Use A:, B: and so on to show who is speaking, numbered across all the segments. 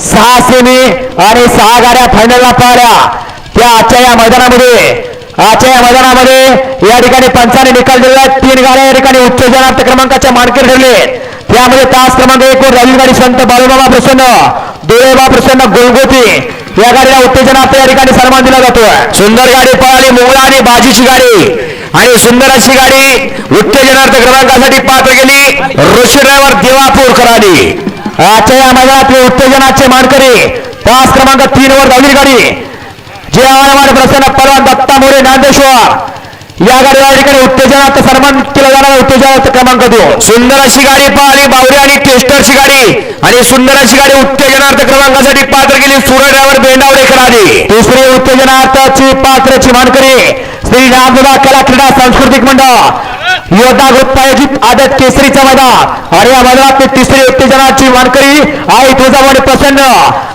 A: सहा सेमी आणि सहा गाड्या फायनलला पाहिल्या त्या आजच्या या मैदानामध्ये आजच्या या मैदानामध्ये या ठिकाणी पंचाने निकाल दिलेला आहे. तीन गाड्या या ठिकाणी उत्तेजनार्थ क्रमांकाच्या मार्केट ठरले त्यामध्ये तास क्रमांक एक वर गाडी संत बालूबाबा प्रसन्न दुळेबा प्रसन्न गोलगोती. या गाडीला उत्तेजनार्थ या ठिकाणी सन्मान दिला जातो
B: सुंदर गाडी पळाली मुंगळा आणि बाजीची गाडी. आणि सुंदर अशी गाडी उत्तेजनार्थ क्रमांकासाठी पात्र गेली. ऋषी ड्रायव्हर देवापूरकर आली
A: आजच्या या मैदानातले उत्तेजनाचे मानकरी पाच क्रमांक तीन वर धावली गाडी जे आवाज प्रसन्न पलवान दत्ता मोरे नांदेश्वर या गाडीला ठिकाणी उत्तेजनात सन्मान केला जाणारा उत्तेजनाचा क्रमांक देऊ
B: सुंदर अशी गाडी पाहिली बावरी आणि टेस्टरची गाडी. आणि सुंदर अशी गाडी उत्तेजनार्थ क्रमांकासाठी पात्र गेली सूर्य ड्रायव्हर बेंडावडेकर आली
A: दुसरी उत्तेजनार्थाची पात्रची मानकरी श्री रामदा कला क्रीडा सांस्कृतिक मंडळ. योद्धा ग्रुप आयोजित आदत केसरीचा मैदान आणि या मैदानात तिसरी उत्तेजनाची मानकरी आई तुळजाभवानी प्रसन्न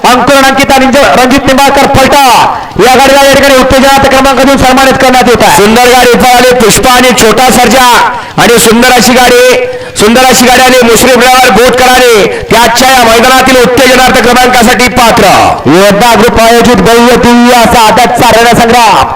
A: अंकुरण अंकिता रणजित निंबाळकर फलटा. या गाडीला या ठिकाणी उत्तेजनात क्रमांक देऊन सन्मानित करण्यात येत आहे.
B: सुंदर गाडी पळाली पुष्पा आणि छोटा सर्जा. आणि सुंदर अशी गाडी सुंदर अशी गाडी आणि मुश्रीफ ड्रायव्हर बोट करारे. त्याच्या या मैदानातील उत्तेजनार्थ क्रमांकासाठी पात्र.
A: योद्धा ग्रुप आयोजित भव्य दिव्य असा आदतचा रणसंग्राम.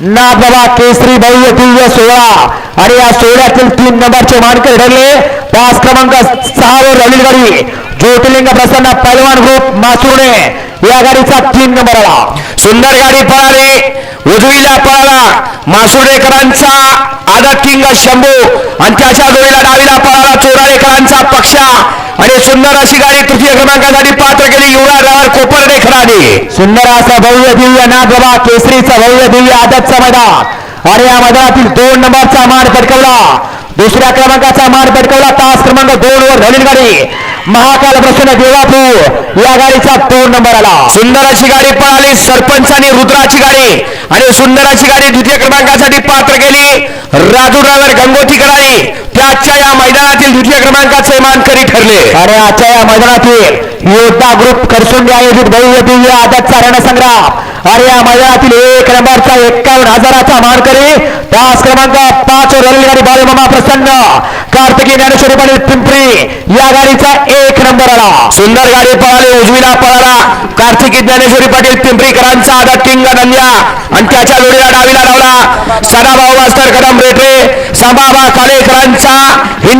A: नाथ बाबा केसरी भव्य दिव्य सोहळा आणि या सोहळ्यातील तीन नंबरचे मानकरी ठरले. पाच क्रमांक सहावर राहिली गाडी ज्योतिर्लिंग प्रसन्न पैलवान ग्रुप मासुर्णे. या गाडीचा तीन नंबर आला.
B: सुंदर गाडी पळाली. उजवीला पळाला. मासुर्डेकरांचा आदत किंग शंभू. आणि त्याच्या जोडीला डावीला पळाला चोराडेकरांचा पक्षा. आणि सुंदर अशी गाडी तृतीय क्रमांकासाठी पात्र केली. युवराज ड्रायव्हर आली
A: सुंदर असा भव्य दिव्य नागोबा केसरीचा भव्य दिव्य आदतचा मैदान आणि या मैदानातील दोन नंबरचा मान पटकवला दुसऱ्या क्रमांकाचा मान पटकवला तास क्रमांक दोन वर झालेली गाडी महाकाल प्रसन्न देवापूर. या गाडीचा दोन नंबर आला.
B: सुंदराची गाडी पळाली. सरपंच आणि रुद्राची गाडी. आणि सुंदराची गाडी द्वितीय क्रमांकासाठी पात्र केली. राजू ड्रायव्हर गंगोतीकर आली त्याच्या या मैदानातील द्वितीय क्रमांकाचे मानकरी ठरले.
A: अरे आजच्या या मैदानातील योद्धा ग्रुप खरसुंडी आयोजित भव्य दिव्य चारण रणसंग्राम. आणि या मैदानातील एक नंबरचा एक्कावन्न हजाराचा मानकरी. तास क्रमांक पाच वर गाडी बाळूमामा प्रसन्न. कार्तिकी ज्ञानेश्वरी पाटील पिंपरी या गाडीचा एक नंबर आला.
B: सुंदर गाडी पळाली उजवीला पळाला. कार्तिकी ज्ञानेश्वरी पाटील पिंपरीकरांचा आदत किंग नंद्या आणि त्याच्या जोडीला डावीला लावला. सदाभाऊ मास्तर कदम रेटरे. संभाबा कालेकरांचा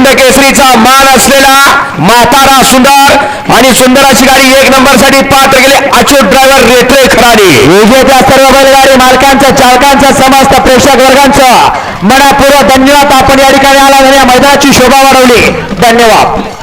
B: हिंद केसरीचा मान असलेला म्हातारा सुंदर आणि सुंदर अशी गाडी एक नंबरसाठी पात्र गेले अच्युत ड्रायव्हर रेटरे खराडी
A: विजेत्या सर्व बैलगाडी मालकांचं चालकांचं समस्त प्रेक्षक वर्गांचं मनापूर्वक धन्यवाद. आपण या ठिकाणी आला आणि या मैदानाची शोभा वाढवली. धन्यवाद.